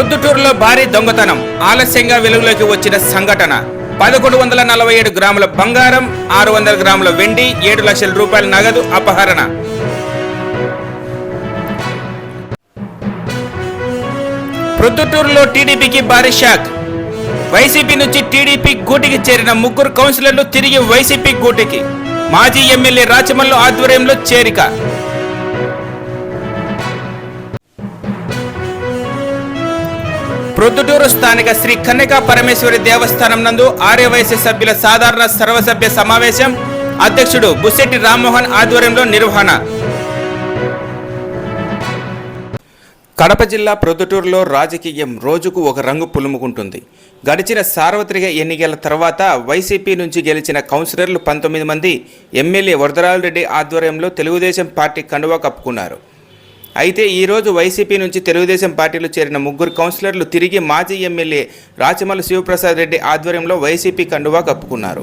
ప్రొద్దుటూరులో భారీ దొంగతనం ఆలస్యంగా వెలుగులోకి వచ్చిన సంఘటన. పదకొండు వందల నలభై ఏడు గ్రాముల బంగారం ఆరు వందల గ్రాముల వెండి ఏడు లక్షల రూపాయల నగదు అపహరణ. ప్రొద్దుటూరులో టీడీపీకి భారీ షాక్. వైసీపీ నుంచి టీడీపీ గూటికి చేరిన ముగ్గురు కౌన్సిలర్లు తిరిగి వైసీపీ గూటికి. మాజీ ఎమ్మెల్యే రాచమల్లు ఆధ్వర్యంలో చేరిక. ప్రొద్దుటూరు స్థానిక శ్రీ కన్యకా పరమేశ్వరి దేవస్థానం నందు ఆర్యవైశ్య సభ్యుల సాధారణ సర్వసభ్య సమావేశం అధ్యక్షుడు బుస్సెట్టి రామ్మోహన్ ఆధ్వర్యంలో నిర్వహణ. కడప జిల్లా ప్రొద్దుటూరులో రాజకీయం రోజుకు ఒక రంగు పులుముకుంటుంది. గడిచిన సార్వత్రిక ఎన్నికల తర్వాత వైసీపీ నుంచి గెలిచిన కౌన్సిలర్లు పంతొమ్మిది మంది ఎమ్మెల్యే వరదరాజరెడ్డి ఆధ్వర్యంలో తెలుగుదేశం పార్టీ కండువా కప్పుకున్నారు. అయితే ఈరోజు వైసీపీ నుంచి తెలుగుదేశం పార్టీలో చేరిన ముగ్గురు కౌన్సిలర్లు తిరిగి మాజీ ఎమ్మెల్యే రాచమల్లి శివప్రసాద్ రెడ్డి ఆధ్వర్యంలో వైసీపీ కండువా కప్పుకున్నారు.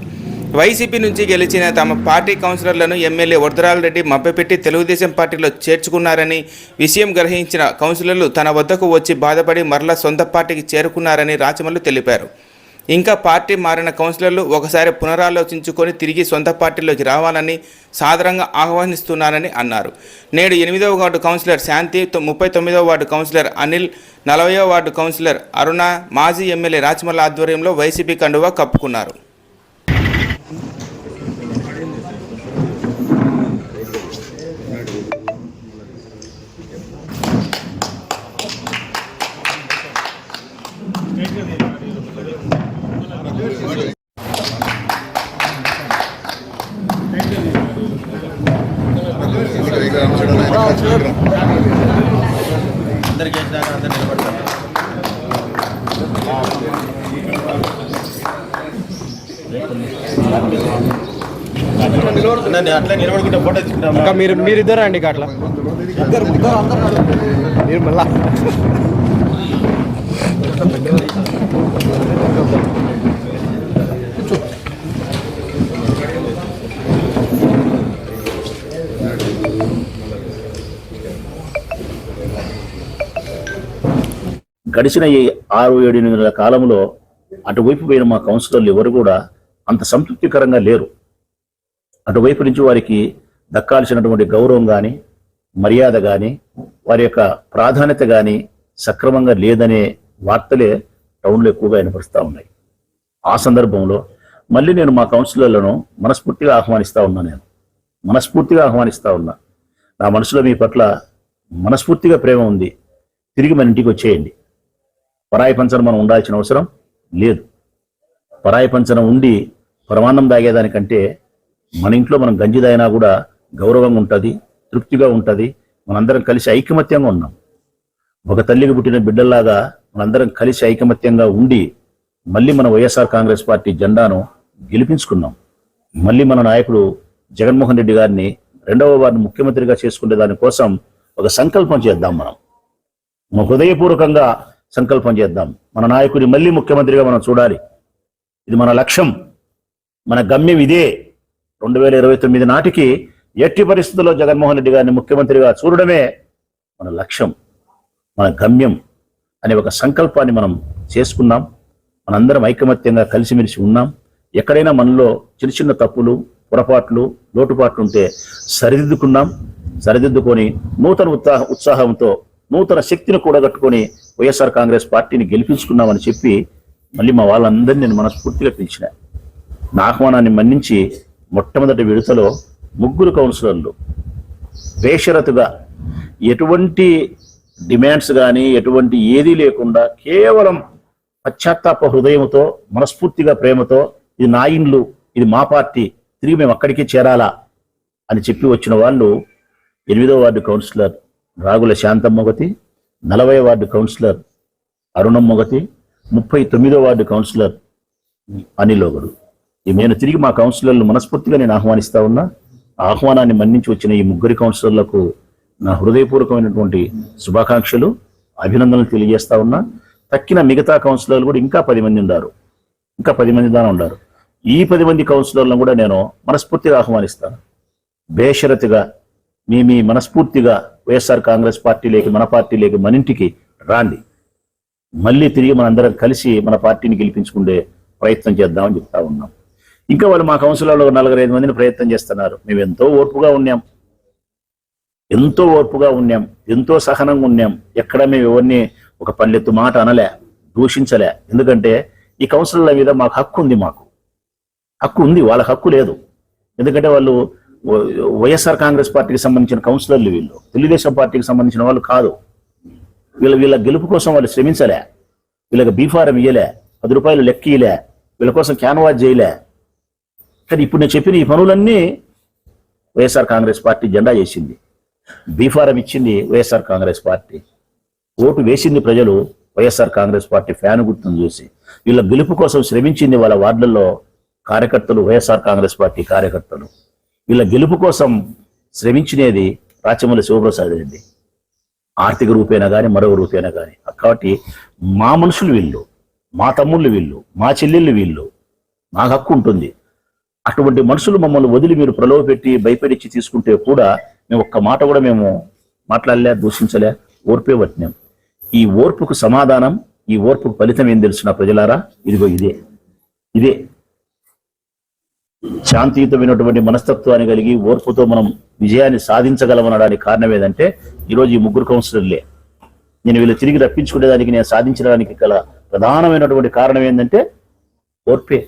వైసీపీ నుంచి గెలిచిన తమ పార్టీ కౌన్సిలర్లను ఎమ్మెల్యే వరదరాల రెడ్డి మభ్యపెట్టి తెలుగుదేశం పార్టీలో చేర్చుకున్నారని విషయం గ్రహించిన కౌన్సిలర్లు తన వద్దకు వచ్చి బాధపడి మరలా సొంత పార్టీకి చేరుకున్నారని రాచమల్లు తెలిపారు. ఇంకా పార్టీ మారిన కౌన్సిలర్లు ఒకసారి పునరాలోచించుకొని తిరిగి సొంత పార్టీలోకి రావాలని సాధారణంగా ఆహ్వానిస్తున్నారని అన్నారు. నేడు ఎనిమిదవ వార్డు కౌన్సిలర్ శాంతి తొ- ముప్పై తొమ్మిదవ వార్డు కౌన్సిలర్ అనిల్ నలభైవ వార్డు కౌన్సిలర్ అరుణ మాజీ ఎమ్మెల్యే రాజమల్ల ఆధ్వర్యంలో వైసీపీ కండువా కప్పుకున్నారు అందరికి వేసినాక అందరు నిలబడతారు అన్న, అట్లా నిలబడుకుంటే ఫోటో తీసుకుంటాం ఇంకా మీరు మీరిద్దరు అండి ఇక అట్లా? మీరు మళ్ళా గడిచిన ఈ ఆరు ఏడు ఎనిమిది నెలల కాలంలో అటువైపు పోయిన మా కౌన్సిలర్లు ఎవరు కూడా అంత సంతృప్తికరంగా లేరు. అటువైపు నుంచి వారికి దక్కాల్సినటువంటి గౌరవం కానీ మర్యాద కానీ వారి యొక్క ప్రాధాన్యత కానీ సక్రమంగా లేదనే వార్తలే టౌన్లో ఎక్కువగా వినపరుస్తూ ఉన్నాయి. ఆ సందర్భంలో మళ్ళీ నేను మా కౌన్సిలర్లను మనస్ఫూర్తిగా ఆహ్వానిస్తూ ఉన్నా నేను. మనస్ఫూర్తిగా ఆహ్వానిస్తూ ఉన్నా. నా మనసులో మీ పట్ల మనస్ఫూర్తిగా ప్రేమ ఉంది. తిరిగి మన ఇంటికి వచ్చేయండి. పరాయి పంచన మనం ఉండాల్సిన అవసరం లేదు. పరాయి పంచన ఉండి పరమాన్నం తాగేదానికంటే మన ఇంట్లో మనం గంజి తాగినా కూడా గౌరవంగా ఉంటుంది తృప్తిగా ఉంటుంది. మనందరం కలిసి ఐకమత్యంగా ఉన్నాం. ఒక తల్లికి పుట్టిన బిడ్డల్లాగా మనందరం కలిసి ఐకమత్యంగా ఉండి మళ్ళీ మన వైఎస్ఆర్ కాంగ్రెస్ పార్టీ జెండాను గెలిపించుకున్నాం. మళ్ళీ మన నాయకుడు జగన్మోహన్ రెడ్డి గారిని రెండవ వారిని ముఖ్యమంత్రిగా చేసుకునే దానికోసం ఒక సంకల్పం చేద్దాం మనం. మన హృదయపూర్వకంగా సంకల్పం చేద్దాం. మన నాయకుడిని మళ్ళీ ముఖ్యమంత్రిగా మనం చూడాలి. ఇది మన లక్ష్యం. మన గమ్యం ఇదే. రెండు వేల ఇరవై తొమ్మిది నాటికి ఎట్టి పరిస్థితుల్లో జగన్మోహన్ రెడ్డి గారిని ముఖ్యమంత్రిగా చూడడమే మన లక్ష్యం మన గమ్యం అనే ఒక సంకల్పాన్ని మనం చేసుకున్నాం. మనందరం ఐకమత్యంగా కలిసిమెలిసి ఉన్నాం. ఎక్కడైనా మనలో చిన్న చిన్న తప్పులు పొరపాట్లు లోటుపాట్లు ఉంటే సరిదిద్దుకున్నాం. సరిదిద్దుకొని నూతన ఉత్సాహ ఉత్సాహంతో నూతన శక్తిని కూడగట్టుకొని వైఎస్ఆర్ కాంగ్రెస్ పార్టీని గెలిపించుకున్నామని చెప్పి మళ్ళీ మా వాళ్ళందరినీ నేను మనస్ఫూర్తిగా పిలిచిన. నా ఆహ్వానాన్ని మన్నించి మొట్టమొదటి విడతలో ముగ్గురు కౌన్సిలర్లు. బేషరతుగా ఎటువంటి డిమాండ్స్ కానీ ఎటువంటి ఏదీ లేకుండా కేవలం పశ్చాత్తాప హృదయంతో మనస్ఫూర్తిగా ప్రేమతో ఇది నా ఇండ్లు ఇది మా పార్టీ తిరిగి మేము అక్కడికి చేరాలా అని చెప్పి వచ్చిన వాళ్ళు ఎనిమిదో వార్డు కౌన్సిలర్ రాగుల శాంతం మొగతి నలభై వార్డు కౌన్సిలర్ అరుణం మొగతి ముప్పై తొమ్మిదో వార్డు కౌన్సిలర్ అనిల్ ఒకడు. నేను తిరిగి మా కౌన్సిలర్లు మనస్ఫూర్తిగా నేను ఆహ్వానిస్తా ఉన్నా. ఆహ్వానాన్ని మన్నించి వచ్చిన ఈ ముగ్గురి కౌన్సిలర్లకు నా హృదయపూర్వకమైనటువంటి శుభాకాంక్షలు అభినందనలు తెలియజేస్తా ఉన్నా. తక్కిన మిగతా కౌన్సిలర్లు కూడా ఇంకా పది మంది ఉన్నారు. ఇంకా పది మంది దాని ఉన్నారు. ఈ పది మంది కౌన్సిలర్లను కూడా నేను మనస్ఫూర్తిగా ఆహ్వానిస్తాను. బేషరతుగా మీ మీ మనస్ఫూర్తిగా వైఎస్ఆర్ కాంగ్రెస్ పార్టీలోకి మన పార్టీలోకి మన ఇంటికి రాండి. మళ్ళీ తిరిగి మనందరం కలిసి మన పార్టీని గెలిపించుకునే ప్రయత్నం చేద్దామని చెప్తా ఉన్నాం. ఇంకా వాళ్ళు మా కౌన్సిలర్లో నలుగురు ఐదు మందిని ప్రయత్నం చేస్తున్నారు. మేము ఎంతో ఓర్పుగా ఉన్నాం. ఎంతో ఓర్పుగా ఉన్నాం. ఎంతో సహనంగా ఉన్నాం. ఎక్కడ మేము ఎవరిని ఒక పల్లెత్తు మాట అనలే దూషించలే. ఎందుకంటే ఈ కౌన్సిలర్ల మీద మాకు హక్కు ఉంది మాకు. హక్కు ఉంది వాళ్ళ హక్కు లేదు. ఎందుకంటే వాళ్ళు వైఎస్ఆర్ కాంగ్రెస్ పార్టీకి సంబంధించిన కౌన్సిలర్లు వీళ్ళు. తెలుగుదేశం పార్టీకి సంబంధించిన వాళ్ళు కాదు. వీళ్ళ వీళ్ళ గెలుపు కోసం వాళ్ళు శ్రమించలే. వీళ్ళకి బీఫారం ఇయ్యలే. పది రూపాయలు లెక్క ఇయ్యలే. వీళ్ళ కోసం క్యాన్వాస్ చేయలే. కానీ ఇప్పుడు నేను చెప్పిన ఈ పనులన్నీ వైఎస్ఆర్ కాంగ్రెస్ పార్టీ జెండా చేసింది. బీఫారం ఇచ్చింది వైఎస్ఆర్ కాంగ్రెస్ పార్టీ. ఓటు వేసింది ప్రజలు వైఎస్ఆర్ కాంగ్రెస్ పార్టీ ఫ్యాన్ గుర్తును చూసి. వీళ్ళ గెలుపు కోసం శ్రమించింది వాళ్ళ వార్డులలో కార్యకర్తలు వైఎస్ఆర్ కాంగ్రెస్ పార్టీ కార్యకర్తలు. వీళ్ళ గెలుపు కోసం శ్రమించినది రాచమల్లి శివప్రసాద్ రెడ్డి. ఆర్థిక రూపేనా కానీ మరో రూపేనా కానీ కాబట్టి మా మనుషులు వీళ్ళు మా తమ్ముళ్ళు వీళ్ళు మా చెల్లెళ్ళు వీళ్ళు. నాకు హక్కు ఉంటుంది. అటువంటి మనుషులు మమ్మల్ని వదిలి మీరు ప్రలోభ పెట్టి భయపెడిచ్చి తీసుకుంటే కూడా మేము ఒక్క మాట కూడా మేము మాట్లాడలే దూషించలే ఓర్పే పట్టినాం. ఈ ఓర్పుకు సమాధానం ఈ ఓర్పుకు ఫలితం ఏం తెలుసు నా ప్రజలారా? ఇదిగో ఇదే. ఇదే. శాంతియుతమైనటువంటి మనస్తత్వాన్ని కలిగి ఓర్పుతో మనం విజయాన్ని సాధించగలమనడానికి కారణం ఏదంటే ఈరోజు ఈ ముగ్గురు కౌన్సిలర్లే. నేను వీళ్ళు తిరిగి రప్పించుకునేదానికి నేను సాధించడానికి గల ప్రధానమైనటువంటి కారణం ఏంటంటే ఓర్పే.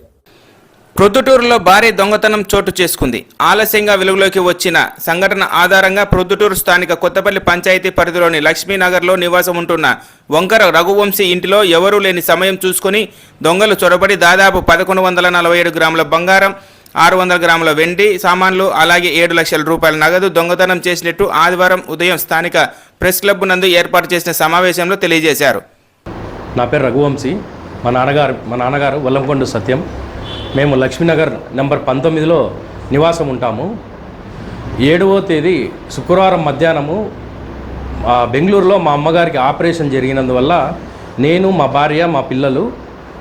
ప్రొద్దుటూరులో భారీ దొంగతనం చోటు చేసుకుంది. ఆలస్యంగా వెలుగులోకి వచ్చిన సంఘటన ఆధారంగా ప్రొద్దుటూరు స్థానిక కొత్తపల్లి పంచాయతీ పరిధిలోని లక్ష్మీనగర్లో నివాసం ఉంటున్న వంకర రఘువంశీ ఇంటిలో ఎవరూ లేని సమయం చూసుకుని దొంగలు చొరబడి దాదాపు పదకొండు వందల నలభై ఏడు గ్రాముల బంగారం ఆరు వందల గ్రాముల వెండి సామాన్లు అలాగే ఏడు లక్షల రూపాయల నగదు దొంగతనం చేసినట్టు ఆదివారం ఉదయం స్థానిక ప్రెస్ క్లబ్ నందు ఏర్పాటు చేసిన సమావేశంలో తెలియజేశారు. నా పేరు రఘువంశీ. మా నాన్నగారు మా నాన్నగారు వల్లంకొండ సత్యం. మేము లక్ష్మీనగర్ నెంబర్ పంతొమ్మిదిలో నివాసం ఉంటాము ఏడవ తేదీ శుక్రవారం మధ్యాహ్నము ఆ, బెంగళూరులో మా అమ్మగారికి ఆపరేషన్ జరిగినందువల్ల నేను మా భార్య మా పిల్లలు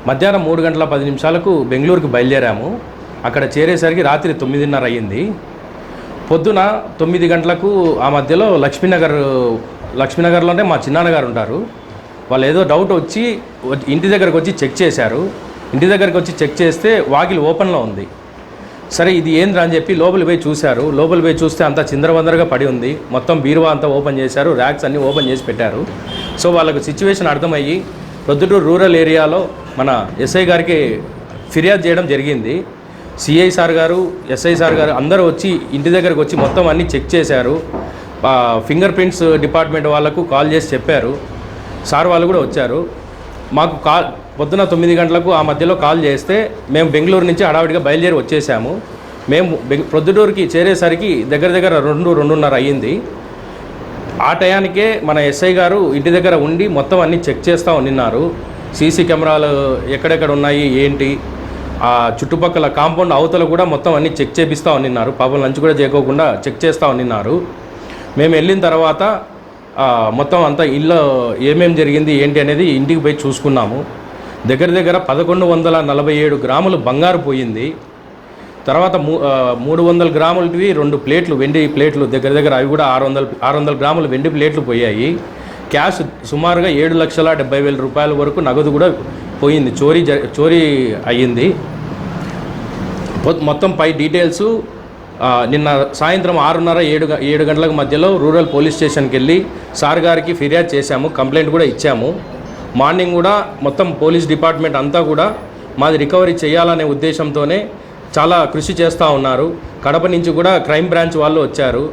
మధ్యాహ్నం మూడు గంటల పది నిమిషాలకు బెంగళూరుకి బయలుదేరాము. అక్కడ చేరేసరికి రాత్రి తొమ్మిదిన్నర అయ్యింది. పొద్దున తొమ్మిది గంటలకు ఆ మధ్యలో లక్ష్మీనగర్ లక్ష్మీనగర్లోనే మా చిన్నాన్నగారు ఉంటారు. వాళ్ళు ఏదో డౌట్ వచ్చి ఇంటి దగ్గరకు వచ్చి చెక్ చేశారు. ఇంటి దగ్గరకు వచ్చి చెక్ చేస్తే వాకిలి ఓపెన్లో ఉంది. సరే ఇది ఏంద్రా అని చెప్పి లోపలి పోయి చూశారు. లోపలి పోయి చూస్తే అంతా చిందరవందరగా పడి ఉంది. మొత్తం బీరువా అంతా ఓపెన్ చేశారు. ర్యాక్స్ అన్నీ ఓపెన్ చేసి పెట్టారు. సో వాళ్ళకు సిచ్యువేషన్ అర్థమయ్యి ప్రొద్దుటూరు రూరల్ ఏరియాలో మన ఎస్ఐ గారికి ఫిర్యాదు చేయడం జరిగింది. సిఐ సార్ గారు ఎస్ఐ సార్ గారు అందరూ వచ్చి ఇంటి దగ్గరకు వచ్చి మొత్తం అన్నీ చెక్ చేశారు. ఫింగర్ ప్రింట్స్ డిపార్ట్మెంట్ వాళ్ళకు కాల్ చేసి చెప్పారు. సార్ వాళ్ళు కూడా వచ్చారు. మాకు కాల్ పొద్దున తొమ్మిది గంటలకు ఆ మధ్యలో కాల్ చేస్తే మేము బెంగళూరు నుంచి హడావిడిగా బయలుదేరి వచ్చేసాము. మేము ప్రొద్దుటూరుకి చేరేసరికి దగ్గర దగ్గర రెండు రెండున్నర అయ్యింది. ఆ టయానికే మన ఎస్ఐ గారు ఇంటి దగ్గర ఉండి మొత్తం అన్నీ చెక్ చేస్తూ ఉన్నారు. సీసీ కెమెరాలు ఎక్కడెక్కడ ఉన్నాయి ఏంటి? ఆ చుట్టుపక్కల కాంపౌండ్ అవతల కూడా మొత్తం అన్నీ చెక్ చేపిస్తూ ఉన్నారు. పాపం లంచ్ కూడా చేయకోకుండా చెక్ చేస్తూ ఉన్నారు. మేము వెళ్ళిన తర్వాత మొత్తం అంతా ఇల్లు ఏమేమి జరిగింది ఏంటి అనేది ఇంటికి పోయి చూసుకున్నాము. దగ్గర దగ్గర పదకొండు వందల నలభై ఏడు గ్రాములు బంగారు పోయింది. తర్వాత మూ మూడు వందల గ్రాములవి రెండు ప్లేట్లు వెండి ప్లేట్లు దగ్గర దగ్గర అవి కూడా ఆరు వందల ఆరు వందల గ్రాములు వెండి ప్లేట్లు పోయాయి. క్యాష్ సుమారుగా ఏడు లక్షల డెబ్బై వేల రూపాయల వరకు నగదు కూడా పోయింది. చోరీ జ చోరీ అయ్యింది. మొత్తం పై డీటెయిల్స్ నిన్న సాయంత్రం ఆరున్నర ఏడు ఏడు గంటలకు మధ్యలో రూరల్ పోలీస్ స్టేషన్కి వెళ్ళి సార్ గారికి ఫిర్యాదు చేశాము. కంప్లైంట్ కూడా ఇచ్చాము. మార్నింగ్ కూడా మొత్తం పోలీస్ డిపార్ట్మెంట్ అంతా కూడా మాది రికవరీ చేయాలనే ఉద్దేశంతోనే చాలా కృషి చేస్తూ ఉన్నారు. కడప నుంచి కూడా క్రైమ్ బ్రాంచ్ వాళ్ళు వచ్చారు.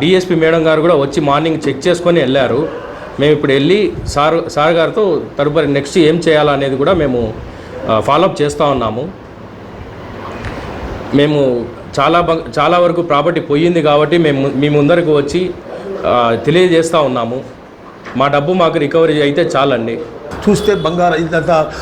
డిఎస్పి మేడం గారు కూడా వచ్చి మార్నింగ్ చెక్ చేసుకొని వెళ్ళారు. మేము ఇప్పుడు వెళ్ళి సార్ సార్ గారితో తదుపరి నెక్స్ట్ ఏం చేయాలనేది కూడా మేము ఫాలోఅప్ చేస్తూ ఉన్నాము. మేము చాలా చాలా వరకు ప్రాపర్టీ పోయింది కాబట్టి మేము మీ ముందరకు వచ్చి తెలియజేస్తూ ఉన్నాము. మా డబ్బు మాకు రికవరీ అయితే చాలండి. చూస్తే బంగారు ఇదంతా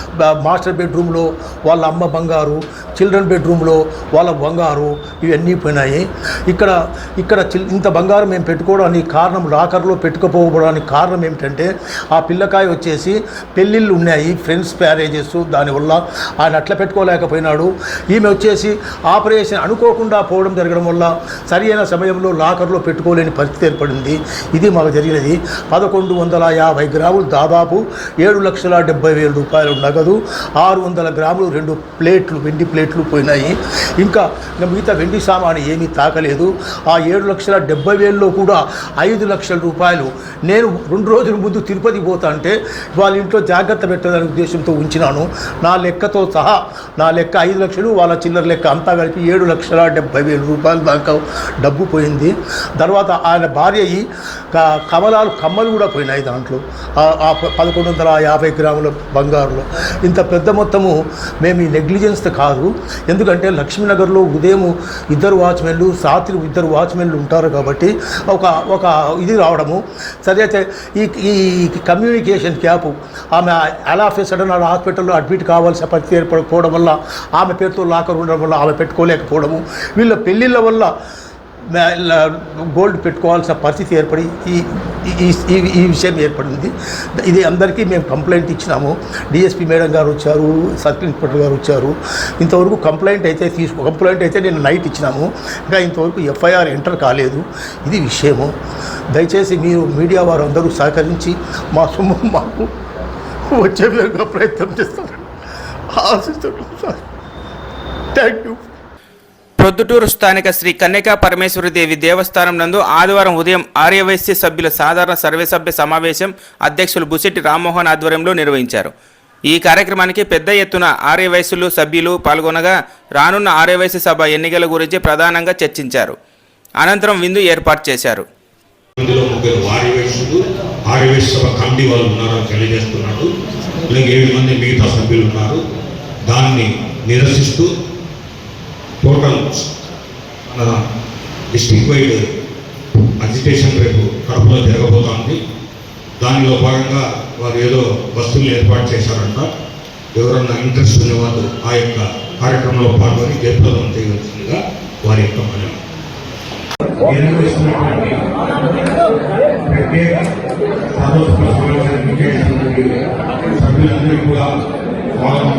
మాస్టర్ బెడ్రూమ్లో వాళ్ళ అమ్మ బంగారు చిల్డ్రన్ బెడ్రూమ్లో వాళ్ళ బంగారు ఇవన్నీ పోయినాయి. ఇక్కడ ఇక్కడ చిల్- ఇంత బంగారం మేము పెట్టుకోవడానికి కారణం లాకర్లో పెట్టుకోపోవడానికి కారణం ఏమిటంటే ఆ పిల్లకాయ వచ్చేసి పెళ్ళిళ్ళు ఉన్నాయి ఫ్రెండ్స్ మ్యారేజెస్ దానివల్ల ఆయన అట్లా పెట్టుకోలేకపోయినాడు. ఈమె వచ్చేసి ఆపరేషన్ అనుకోకుండా పోవడం జరగడం వల్ల సరైన సమయంలో లాకర్లో పెట్టుకోలేని పరిస్థితి ఏర్పడింది. ఇది మాకు జరిగినది. పదకొండు వందల యాభై గ్రాములు దాదాపు ఏడు లక్షల డెబ్బై వేల రూపాయలు నగదు ఆరు వందల గ్రాములు రెండు ప్లేట్లు వెండి ప్లేట్లు పోయినాయి. ఇంకా మిగతా వెండి సామాను ఏమీ తాకలేదు. ఆ ఏడు లక్షల డెబ్బై వేలలో కూడా ఐదు లక్షల రూపాయలు నేను రెండు రోజుల ముందు తిరుపతి పోతా అంటే వాళ్ళ ఇంట్లో జాగ్రత్త పెట్టదనే ఉద్దేశంతో ఉంచినాను. నా లెక్కతో సహా నా లెక్క ఐదు లక్షలు వాళ్ళ చిల్లర లెక్క అంతా కలిపి ఏడు లక్షల డెబ్బై వేల రూపాయలు దాకా డబ్బు పోయింది. తర్వాత ఆయన భార్య ఈ కమలాలు కమ్మలు కూడా పోయినాయి దాంట్లో. పదకొండు వందల యాభై గ్రాముల బంగారులో. ఇంత పెద్ద మొత్తము మేము ఈ నెగ్లిజెన్స్ కాదు. ఎందుకంటే లక్ష్మీనగర్లో ఉదయం ఇద్దరు వాచ్మెన్లు రాత్రి ఇద్దరు వాచ్మెన్లు ఉంటారు కాబట్టి ఒక ఒక ఇది రావడము. సరే అయితే ఈ ఈ కమ్యూనికేషన్ గ్యాప్ ఆమె అలాఫే సడన్ ఆడ హాస్పిటల్లో అడ్మిట్ కావాల్సిన పరిస్థితి ఏర్పడకపోవడం వల్ల ఆమె పేరుతో లాకర్ ఉండడం వల్ల ఆమె పెట్టుకోలేకపోవడము. వీళ్ళ పెళ్ళిళ్ళ వల్ల గోల్డ్ పెట్టుకోవాల్సిన పరిస్థితి ఏర్పడి ఈ ఈ- విషయం ఏర్పడింది. ఇది అందరికీ మేము కంప్లైంట్ ఇచ్చినాము. డిఎస్పీ మేడం గారు వచ్చారు సర్కిల్ ఇన్స్పెక్టర్ గారు వచ్చారు. ఇంతవరకు కంప్లైంట్ అయితే తీసుకో కంప్లైంట్ అయితే నేను నైట్ ఇచ్చినాము. ఇంకా ఇంతవరకు ఎఫ్ఐఆర్ ఎంటర్ కాలేదు. ఇది విషయము. దయచేసి మీరు మీడియా వారు అందరూ సహకరించి మా సొమ్ము మాకు వచ్చే విధంగా ప్రయత్నం చేస్తారని ఆశిస్తున్నాం సార్ థ్యాంక్ యూ ప్రొద్దుటూరు స్థానిక శ్రీ కన్యకా పరమేశ్వరదేవి దేవస్థానం నందు ఆదివారం ఉదయం ఆర్యవైశ్య సభ్యుల సాధారణ సర్వేసభ్య సమావేశం అధ్యక్షులు బుసిటి రామ్మోహన్ ఆధ్వర్యంలో నిర్వహించారు. ఈ కార్యక్రమానికి పెద్ద ఎత్తున ఆర్యవైశ్యులు సభ్యులు పాల్గొనగా రానున్న ఆర్యవైశ్య సభ ఎన్నికల గురించి ప్రధానంగా చర్చించారు. అనంతరం విందు ఏర్పాటు చేశారు. దాన్ని నిరసిస్తూ టోటల్ మన డిస్టిక్ వైడ్ అజిటేషన్ రేపు కడపలో జరగబోతోంది. దానిలో భాగంగా వారు ఏదో బస్సులు ఏర్పాటు చేశారంట. ఎవరన్నా ఇంట్రెస్ట్ ఉన్నవాళ్ళు ఆ యొక్క కార్యక్రమంలో పాల్గొని జయప్రదం చేయవలసిందిగా వారి యొక్క మనం నిర్వహిస్తున్నటువంటి ప్రత్యేక సర్వస్వ సభ్యులందరూ కూడా స్వాగతం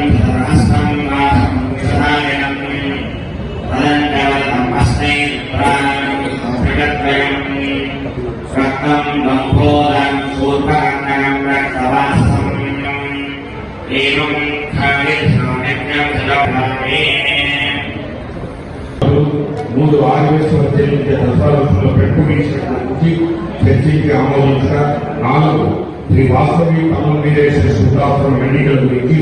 ఆదివేశ్వర చెల్లించే దశాంశంలో పెట్టుబడి చర్చించి నాలుగు శ్రీ వాస్తవి కమల వీరేశ్వర ఎన్నికల గురించి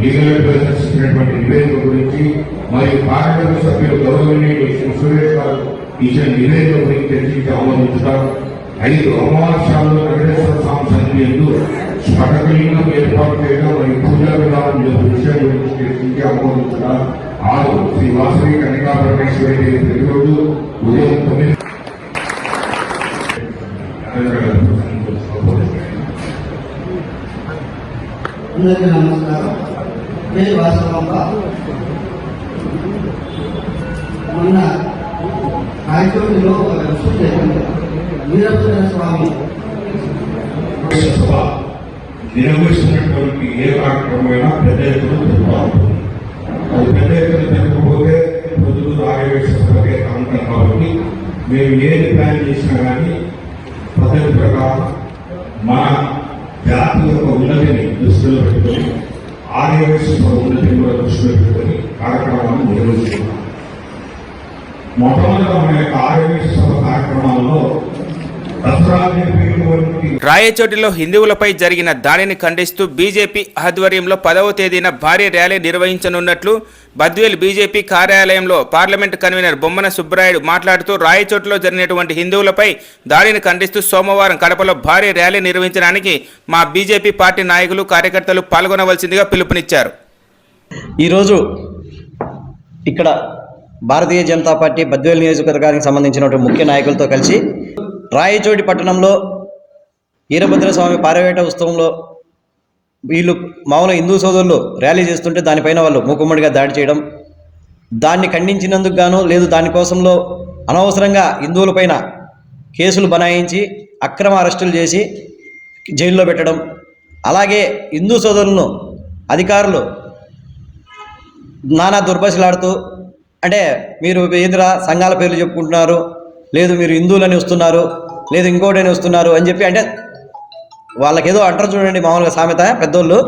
లీగల్ అడ్వైజర్స్ ఇచ్చినటువంటి నివేదిక గురించి మరియు పార్లమెంట్ సభ్యులు గౌరవనీయులు శ్రీ సురేష్ గారు ఇచ్చిన నివేదిక గురించి చర్చించి ఆమోదించడం. ఐదు అమావాస్యాల్లో వెంకటేశ్వర స్వామి సన్నిధి ఎందు స్ఫటకలింగం ఏర్పాటు చేయడం మరియు పూజా విధానం యొక్క విషయం గురించి ఆరు శ్రీ వాసవి కన్యకా పరమేశ్వరి దేవి ప్రతిరోజు ఉదయం తొమ్మిది అందరికీ నమస్కారం పేరు మొన్న రాయచోటిలో ఒక విషయం జరిగింది వీరభద్ర స్వామి. సభ నిర్వహిస్తున్నటువంటి ఏ కార్యక్రమమైనా పెద్ద ఎత్తున జరుగుతూ ఉంటుంది అది పెద్ద ఎత్తున జరగకపోతే పొద్దులు ఆరోగ్య సభకే కాబట్టి మేము ఏది ప్లాన్ చేసినా కానీ పద్ధతి ప్రకారం మన జాతి యొక్క ఉన్నతిని దృష్టిలో పెట్టుకొని ఆర్యవేశ ఉన్నతిని కూడా దృష్టిలో పెట్టుకొని కార్యక్రమాన్ని నిర్వహిస్తున్నాం. మొట్టమొదట మన యొక్క ఆర్యవేశ సభ కార్యక్రమాల్లో రాయచోటిలో హిందువులపై జరిగిన దాడిని ఖండిస్తూ బీజేపీ ఆధ్వర్యంలో పదవ తేదీన భారీ ర్యాలీ నిర్వహించనున్నట్లు బద్వేల్ బీజేపీ కార్యాలయంలో పార్లమెంట్ కన్వీనర్ బొమ్మన సుబ్బరాయుడు మాట్లాడుతూ రాయచోటిలో జరిగినటువంటి హిందువులపై దాడిని ఖండిస్తూ సోమవారం కడపలో భారీ ర్యాలీ నిర్వహించడానికి మా బీజేపీ పార్టీ నాయకులు కార్యకర్తలు పాల్గొనవలసిందిగా పిలుపునిచ్చారు. ఈరోజు ఇక్కడ భారతీయ జనతా పార్టీ బద్వేల్ నియోజకవర్గానికి సంబంధించినటువంటి ముఖ్య నాయకులతో కలిసి రాయచోటి పట్టణంలో వీరభద్రస్వామి పారవేట ఉత్సవంలో వీళ్ళు మామూలుగా హిందూ సోదరులు ర్యాలీ చేస్తుంటే దానిపైన వాళ్ళు మూకుమ్మడిగా దాడి చేయడం దాన్ని ఖండించినందుకు గాను లేదు దానికోసంలో అనవసరంగా హిందువులపైన కేసులు బనాయించి అక్రమ అరెస్టులు చేసి జైల్లో పెట్టడం అలాగే హిందూ సోదరులను అధికారులు నానా దుర్భాషలాడుతూ అంటే మీరు ఏందిరా సంఘాల పేర్లు చెప్పుకుంటున్నారు లేదు మీరు హిందువులని వస్తున్నారు లేదు ఇంకోటని వస్తున్నారు అని చెప్పి అంటే వాళ్ళకేదో అంటారు చూడండి మామూలుగా సామెత పెద్దోళ్ళు.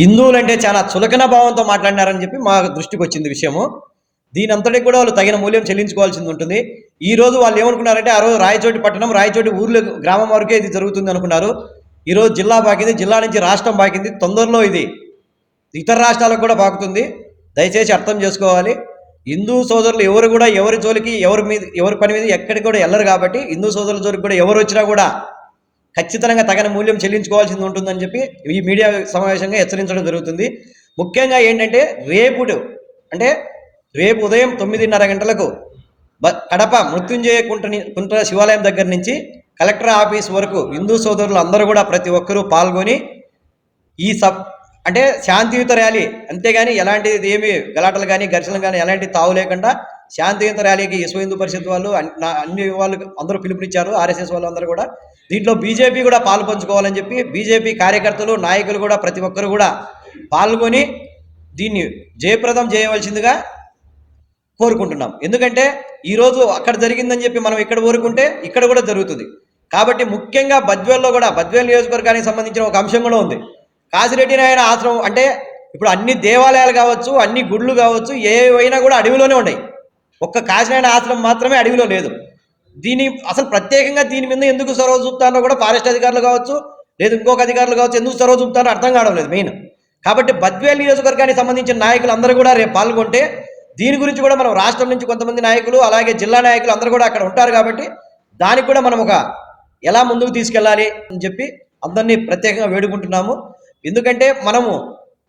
హిందువులంటే చాలా చులకన భావంతో మాట్లాడినారని చెప్పి మా దృష్టికి వచ్చింది విషయము. దీని అంతటి కూడా వాళ్ళు తగిన మూల్యం చెల్లించుకోవాల్సింది ఉంటుంది. ఈ రోజు వాళ్ళు ఏమనుకున్నారంటే ఆ రోజు రాయచోటి పట్టణం రాయచోటి ఊర్లో గ్రామం వరకే ఇది జరుగుతుంది అనుకున్నారు. ఈ రోజు జిల్లా బాకింది జిల్లా నుంచి రాష్ట్రం బాకింది తొందరలో ఇది ఇతర రాష్ట్రాలకు కూడా పాకుతుంది దయచేసి అర్థం చేసుకోవాలి. హిందూ సోదరులు ఎవరు కూడా ఎవరి జోలికి ఎవరి మీద ఎవరి పని మీద ఎక్కడికి కూడా వెళ్ళరు కాబట్టి హిందూ సోదరుల జోలికి కూడా ఎవరు వచ్చినా కూడా ఖచ్చితంగా తగిన మూల్యం చెల్లించుకోవాల్సింది ఉంటుందని చెప్పి ఈ మీడియా సమావేశంగా హెచ్చరించడం జరుగుతుంది. ముఖ్యంగా ఏంటంటే రేపుడు అంటే రేపు ఉదయం తొమ్మిదిన్నర గంటలకు బ కడప మృత్యుంజయ కుంట కుంట శివాలయం దగ్గర నుంచి కలెక్టర్ ఆఫీస్ వరకు హిందూ సోదరులు అందరూ కూడా ప్రతి ఒక్కరూ పాల్గొని ఈ సబ్ అంటే శాంతియుత ర్యాలీ. అంతేగాని ఎలాంటిది ఏమి గలాటలు కానీ ఘర్షణలు కానీ ఎలాంటి తావు లేకుండా శాంతియుత ర్యాలీకి విశ్వ హిందూ పరిషత్ వాళ్ళు అన్ని వాళ్ళు అందరూ పిలుపునిచ్చారు. ఆర్ఎస్ఎస్ వాళ్ళు అందరూ కూడా. దీంట్లో బీజేపీ కూడా పాలు పంచుకోవాలని చెప్పి బీజేపీ కార్యకర్తలు నాయకులు కూడా ప్రతి ఒక్కరు కూడా పాల్గొని దీన్ని జయప్రదం చేయవలసిందిగా కోరుకుంటున్నాం. ఎందుకంటే ఈరోజు అక్కడ జరిగిందని చెప్పి మనం ఇక్కడ కోరుకుంటే ఇక్కడ కూడా జరుగుతుంది. కాబట్టి ముఖ్యంగా బద్వేల్లో కూడా బద్వేల్ నియోజకవర్గానికి సంబంధించిన ఒక అంశం కూడా ఉంది. కాసిరెడ్డి నాయన ఆశ్రమం అంటే ఇప్పుడు అన్ని దేవాలయాలు కావచ్చు అన్ని గుళ్ళు కావచ్చు ఏవైనా కూడా అడవిలోనే ఉన్నాయి. ఒక్క కాశీనారాయణ ఆశ్రమం మాత్రమే అడవిలో లేదు. దీని అసలు ప్రత్యేకంగా దీని మీద ఎందుకు సొరవ చూపుతారో కూడా ఫారెస్ట్ అధికారులు కావచ్చు లేదు ఇంకొక అధికారులు కావచ్చు ఎందుకు సొరవ చూపుతారో అర్థం కావడం లేదు మెయిన్. కాబట్టి బద్వేల్ నియోజకవర్గానికి సంబంధించిన నాయకులు అందరూ కూడా రేపు పాల్గొంటే దీని గురించి కూడా మనం రాష్ట్రం నుంచి కొంతమంది నాయకులు అలాగే జిల్లా నాయకులు అందరూ కూడా అక్కడ ఉంటారు కాబట్టి దానికి కూడా మనం ఒక ఎలా ముందుకు తీసుకెళ్ళాలి అని చెప్పి అందరినీ ప్రత్యేకంగా వేడుకుంటున్నాము. ఎందుకంటే మనము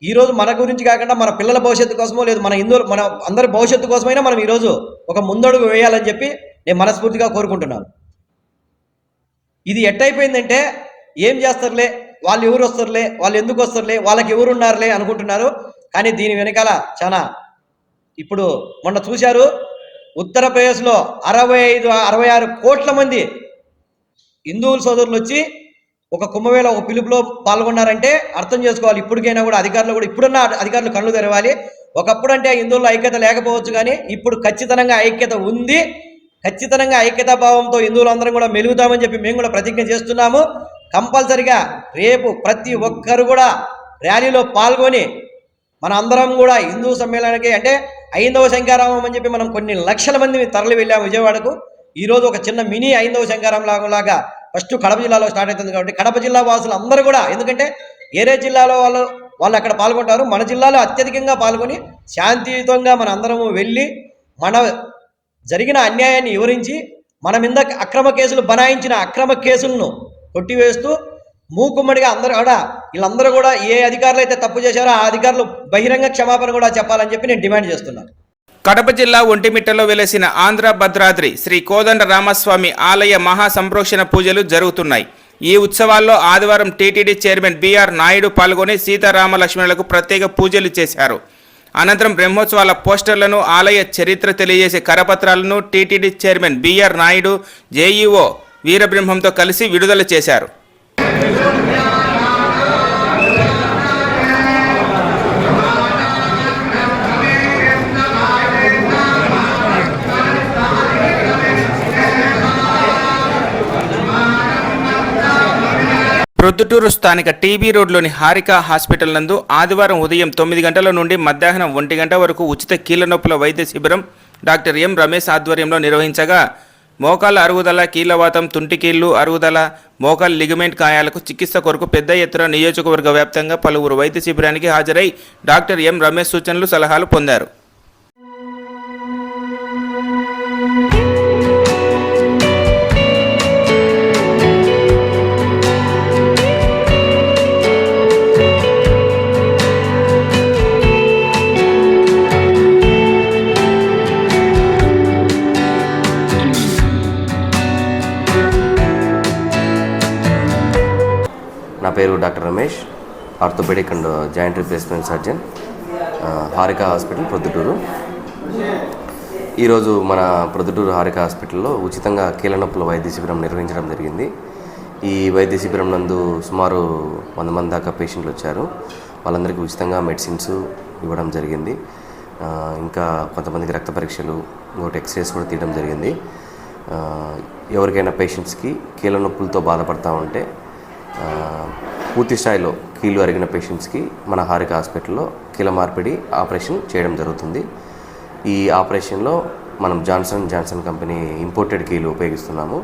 ఈరోజు మన గురించి కాకుండా మన పిల్లల భవిష్యత్తు కోసమో లేదు మన హిందువులు మన అందరి భవిష్యత్తు కోసమైనా మనం ఈరోజు ఒక ముందడుగు వేయాలని చెప్పి నేను మనస్ఫూర్తిగా కోరుకుంటున్నాను. ఇది ఎట్టయిపోయిందంటే ఏం చేస్తారులే? వాళ్ళు ఎవరు వస్తారులే? వాళ్ళు ఎందుకు వస్తారులే? వాళ్ళకి ఎవరు ఉన్నారులే అనుకుంటున్నారు. కానీ దీని వెనకాల చాలా ఇప్పుడు మొన్న చూశారు ఉత్తరప్రదేశ్లో అరవై ఐదు అరవై ఆరు కోట్ల మంది హిందువుల సోదరులు వచ్చి ఒక కుంభమేళ ఒక పిలుపులో పాల్గొన్నారంటే అర్థం చేసుకోవాలి. ఇప్పటికైనా కూడా అధికారులు కూడా ఇప్పుడున్న అధికారులు కళ్ళు తెరవాలి. ఒకప్పుడు అంటే హిందువుల్లో ఐక్యత లేకపోవచ్చు కానీ ఇప్పుడు ఖచ్చితంగా ఐక్యత ఉంది. ఖచ్చితంగా ఐక్యతా భావంతో హిందువులందరం కూడా మెలుగుతామని చెప్పి మేము కూడా ప్రతిజ్ఞ చేస్తున్నాము. కంపల్సరిగా రేపు ప్రతి ఒక్కరు కూడా ర్యాలీలో పాల్గొని మన అందరం కూడా హిందూ సమ్మేళనానికి అంటే ఐందవ శంకారామం అని చెప్పి మనం కొన్ని లక్షల మంది తరలి వెళ్ళాము విజయవాడకు. ఈరోజు ఒక చిన్న మినీ ఐందవ శంకారం లాగా ఫస్ట్ కడప జిల్లాలో స్టార్ట్ అవుతుంది కాబట్టి కడప జిల్లా వాసులు అందరూ కూడా ఎందుకంటే ఏరే జిల్లాలో వాళ్ళు వాళ్ళు అక్కడ పాల్గొంటారు. మన జిల్లాలో అత్యధికంగా పాల్గొని శాంతియుతంగా మన అందరము వెళ్ళి మన జరిగిన అన్యాయాన్ని వివరించి మన మీద అక్రమ కేసులు బనాయించిన అక్రమ కేసులను కొట్టివేస్తూ మూకుమ్మడిగా అందరూ కూడా వీళ్ళందరూ కూడా ఏ అధికారులు అయితే తప్పు చేశారో ఆ అధికారులు బహిరంగ క్షమాపణ కూడా చెప్పాలని చెప్పి నేను డిమాండ్ చేస్తున్నాను. కడప జిల్లా ఒంటిమిట్టలో వెలసిన ఆంధ్ర భద్రాద్రి శ్రీ కోదండ రామస్వామి ఆలయ మహాసంప్రోక్షణ పూజలు జరుగుతున్నాయి. ఈ ఉత్సవాల్లో ఆదివారం టీటీడీ చైర్మన్ బీఆర్ నాయుడు పాల్గొని సీతారామలక్ష్మణులకు ప్రత్యేక పూజలు చేశారు. అనంతరం బ్రహ్మోత్సవాల పోస్టర్లను ఆలయ చరిత్ర తెలియజేసే కరపత్రాలను TTD chairman B R Naidu JEO వీరబ్రహ్మంతో కలిసి విడుదల చేశారు. ప్రొద్దుటూరు స్థానిక టీబీ రోడ్లోని హారిక హాస్పిటల్ నందు ఆదివారం ఉదయం తొమ్మిది గంటల నుండి మధ్యాహ్నం ఒంటి గంట వరకు ఉచిత కీళ్ళ నొప్పుల వైద్య శిబిరం డాక్టర్ ఎం రమేష్ ఆధ్వర్యంలో నిర్వహించగా మోకాల అరుగుదల కీళ్ళవాతం తుంటికీళ్ళు అరుగుదల మోకాల్ లిగమెంట్ గాయాలకు చికిత్స కొరకు పెద్ద ఎత్తున నియోజకవర్గ వ్యాప్తంగా పలువురు వైద్య శిబిరానికి హాజరై డాక్టర్ ఎం రమేష్ సూచనలు సలహాలు పొందారు. Doctor Ramesh orthopaedic and joint replacement surgeon Harika hospital Proddatur. ఈరోజు మన ప్రొద్దుటూరు హారిక హాస్పిటల్లో ఉచితంగా కీలనొప్పుల వైద్య శిబిరం నిర్వహించడం జరిగింది. ఈ వైద్య శిబిరం నందు సుమారు వంద మంది దాకా పేషెంట్లు వచ్చారు. వాళ్ళందరికీ ఉచితంగా మెడిసిన్స్ ఇవ్వడం జరిగింది. ఇంకా కొంతమందికి రక్త పరీక్షలు ఇంకోటి ఎక్స్రేస్ కూడా తీయడం జరిగింది. ఎవరికైనా పేషెంట్స్కి కీళ్ళ నొప్పులతో బాధపడతా ఉంటే పూర్తి స్థాయిలో కీళ్ళు అరిగిన పేషెంట్స్కి మన హారిక హాస్పిటల్లో కీల మార్పిడి ఆపరేషన్ చేయడం జరుగుతుంది. ఈ ఆపరేషన్లో మనం జాన్సన్ జాన్సన్ కంపెనీ ఇంపోర్టెడ్ కీలు ఉపయోగిస్తున్నాము.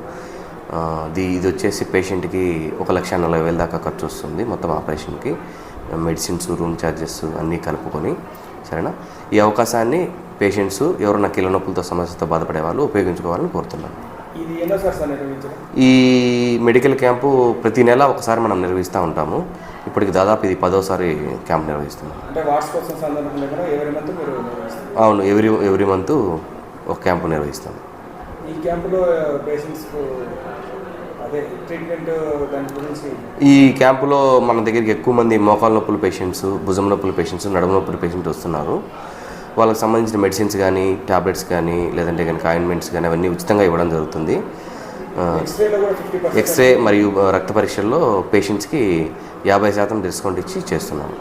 ఇది ఇది వచ్చేసి పేషెంట్కి ఒక లక్ష నలభై వేల దాకా ఖర్చు వస్తుంది మొత్తం ఆపరేషన్కి. మెడిసిన్స్ రూమ్ ఛార్జెస్ అన్నీ కలుపుకొని సరేనా? ఈ అవకాశాన్ని పేషెంట్స్ ఎవరైనా కీళ్ళ నొప్పులతో సమస్యతో బాధపడే వాళ్ళు ఉపయోగించుకోవాలని కోరుతున్నాను. ఈ మెడికల్ క్యాంపు ప్రతి నెల ఒకసారి మనం నిర్వహిస్తూ ఉంటాము. ఇప్పటికి దాదాపు ఇది పదోసారి క్యాంప్ నిర్వహిస్తున్నాం. అవును ఎవ్రీ ఎవ్రీ మంత్ ఒక క్యాంపు నిర్వహిస్తాం క్యాంపులో ఈ క్యాంపులో మన దగ్గరికి ఎక్కువ మంది మోకాల నొప్పుల పేషెంట్స్ భుజం నొప్పుల పేషెంట్స్ నడుము నొప్పుల పేషెంట్స్ వస్తున్నారు. వాళ్ళకి సంబంధించిన మెడిసిన్స్ కానీ టాబ్లెట్స్ కానీ లేదంటే కనుక ఆయింట్మెంట్స్ కానీ అవన్నీ ఉచితంగా ఇవ్వడం జరుగుతుంది. ఎక్స్రే మరియు రక్త పరీక్షల్లో పేషెంట్స్కి యాభై శాతం డిస్కౌంట్ ఇచ్చి చేస్తున్నాము.